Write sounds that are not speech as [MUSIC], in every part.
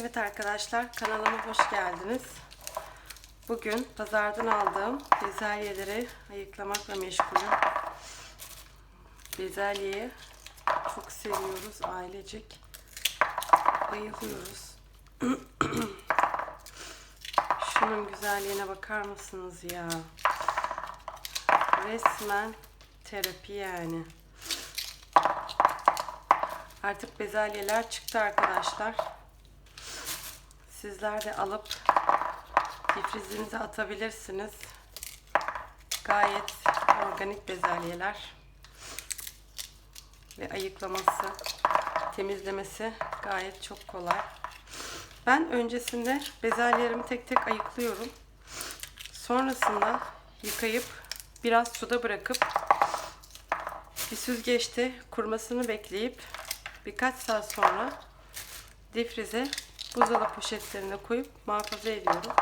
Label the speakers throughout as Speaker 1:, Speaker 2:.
Speaker 1: Evet arkadaşlar kanalıma hoş geldiniz. Bugün pazardan aldığım bezelyeleri ayıklamakla meşgulüm. Bezelyeyi çok seviyoruz ailecek. Bayılıyoruz. [CLEARS THROAT] Şunun güzelliğine bakar mısınız ya? Resmen terapi yani. Artık bezelyeler çıktı arkadaşlar. Sizler de alıp difrizinize atabilirsiniz. Gayet organik bezelyeler. Ve ayıklaması, temizlemesi gayet çok kolay. Ben öncesinde bezelyelerimi tek tek ayıklıyorum. Sonrasında yıkayıp biraz suda bırakıp bir süzgeçte kurumasını bekleyip birkaç saat sonra difrize buzdolabı poşetlerine koyup muhafaza ediyorum.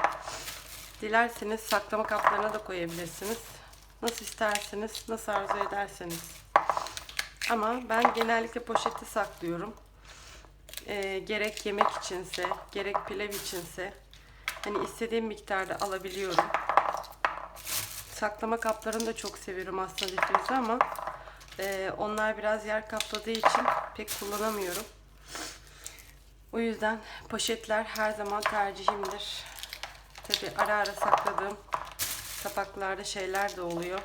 Speaker 1: Dilerseniz saklama kaplarına da koyabilirsiniz. Nasıl isterseniz, nasıl arzu ederseniz. Ama ben genellikle poşette saklıyorum. Ee, gerek yemek içinse, gerek pilav içinse hani istediğim miktarda alabiliyorum. Saklama kaplarını da çok seviyorum aslında difrize ama e, onlar biraz yer kapladığı için pek kullanamıyorum. O yüzden poşetler her zaman tercihimdir. Tabi ara ara sakladığım tabaklarda şeyler de oluyor.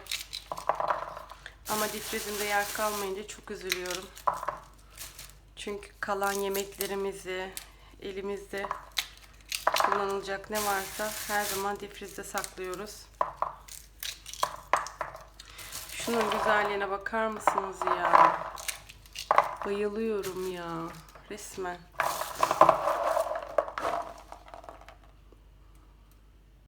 Speaker 1: Ama difrizimde yer kalmayınca çok üzülüyorum. Çünkü kalan yemeklerimizi elimizde kullanılacak ne varsa her zaman difrizde saklıyoruz. Şunun güzelliğine bakar mısınız ya? Bayılıyorum ya. Resmen.